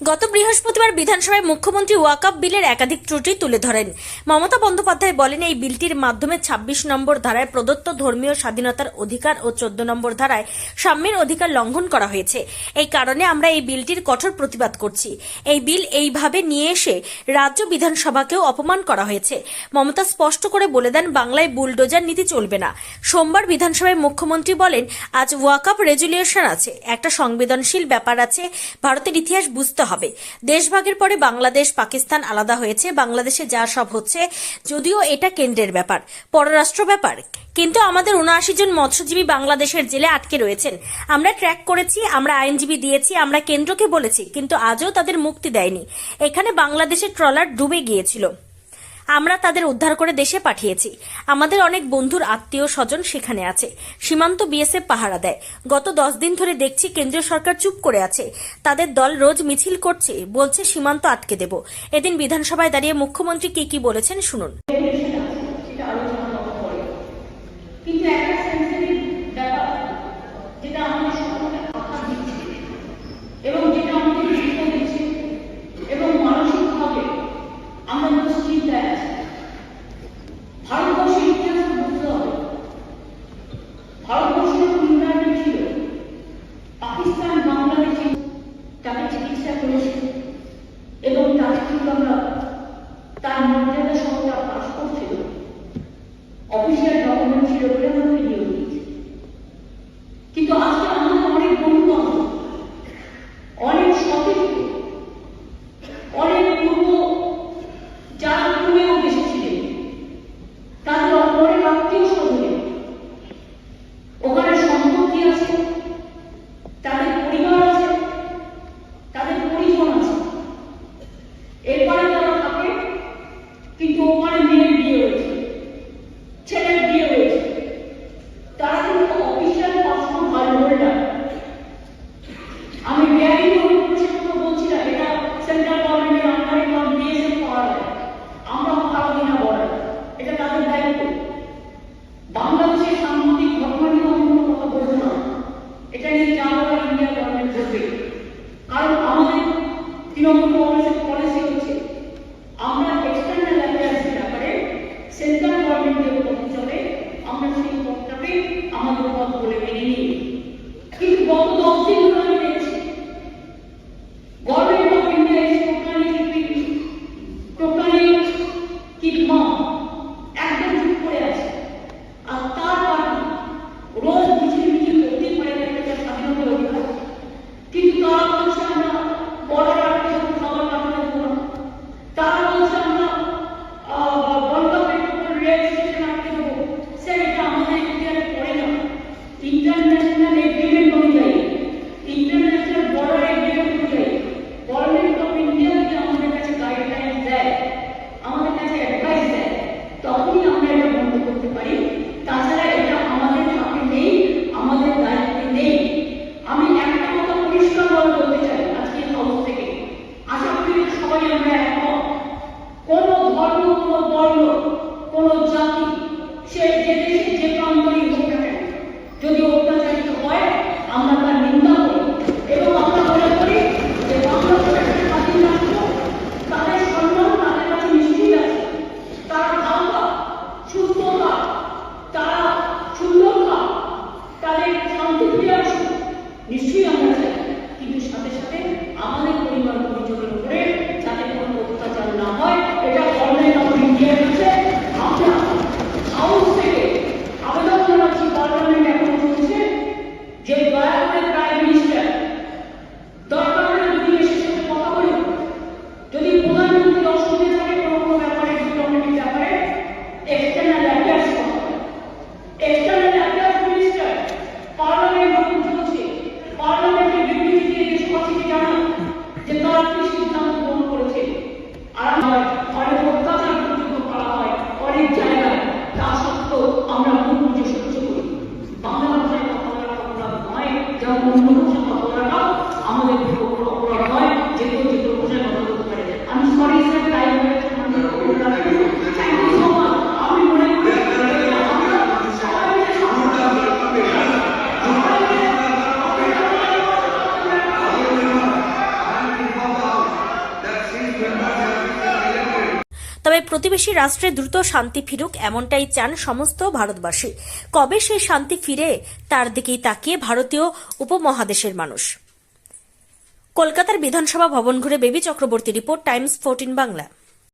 গত বৃহস্পতিবার বিধানসভায় মুখ্যমন্ত্রী ওয়াকাপ বিলের একাধিক ত্রুটি তুলে ধরেন। মমতা বন্দ্যোপাধ্যায় বলেন, এই বিলটির মাধ্যমে ২৬ নম্বর ধারায় প্রদত্ত ধর্মীয় স্বাধীনতার অধিকার ও চোদ্দ নম্বর ধারায় সাম্যের অধিকার লঙ্ঘন করা হয়েছে। এই কারণে আমরা এই বিলটির কঠোর প্রতিবাদ করছি। এই বিল এইভাবে নিয়ে এসে রাজ্য বিধানসভাকেও অপমান করা হয়েছে। মমতা স্পষ্ট করে বলে দেন, বাংলায় বুলডোজার নীতি চলবে না। সোমবার বিধানসভায় মুখ্যমন্ত্রী বলেন, আজ ওয়াকাপ রেজুলিউশন আছে, একটা সংবেদনশীল ব্যাপার আছে, ভারতের ইতিহাস বুঝতে হবে। দেশভাগের পরে বাংলাদেশ, পাকিস্তান আলাদা হয়েছে। বাংলাদেশে যা সব হচ্ছে, যদিও এটা কেন্দ্রের ব্যাপার। পররাষ্ট্র ব্যাপার। কিন্তু আমাদের উনআশি জন মৎস্যজীবী বাংলাদেশের জেলে আটকে রয়েছেন। আমরা ট্র্যাক করেছি, আমরা আইনজীবী দিয়েছি, আমরা কেন্দ্রকে বলেছি, কিন্তু আজও তাদের মুক্তি দেয়নি। এখানে বাংলাদেশের ট্রলার ডুবে গিয়েছিল। আমরা তাদের উদ্ধার করে দেশে পাঠিয়েছি। আমাদের অনেক বন্ধুর আত্মীয় স্বজন সেখানে আছে। সীমান্ত বিএসএফ পাহারা দেয়। গত দশ দিন ধরে দেখছি কেন্দ্রীয় সরকার চুপ করে আছে। তাদের দল রোজ মিছিল করছে, বলছে সীমান্ত আটকে দেব। এদিন বিধানসভায় দাঁড়িয়ে মুখ্যমন্ত্রী কি কি বলেছেন শুনুন। কিন্তু অফিসিয়াল ডকুমেন্টসের উপরে আমাদেরকে কোনো জাতি যে যদি ওটা আমরা প্রতিবেশী রাষ্ট্রে দ্রুত শান্তি ফিরুক এমনটাই চান সমস্ত ভারতবাসী। কবে সেই শান্তি ফিরে, তার দিকেই তাকিয়ে ভারতীয় উপমহাদেশের মানুষ। কলকাতার বিধানসভা ভবন ঘুরে Baby Chakraborty report, Times fourteen Bangla.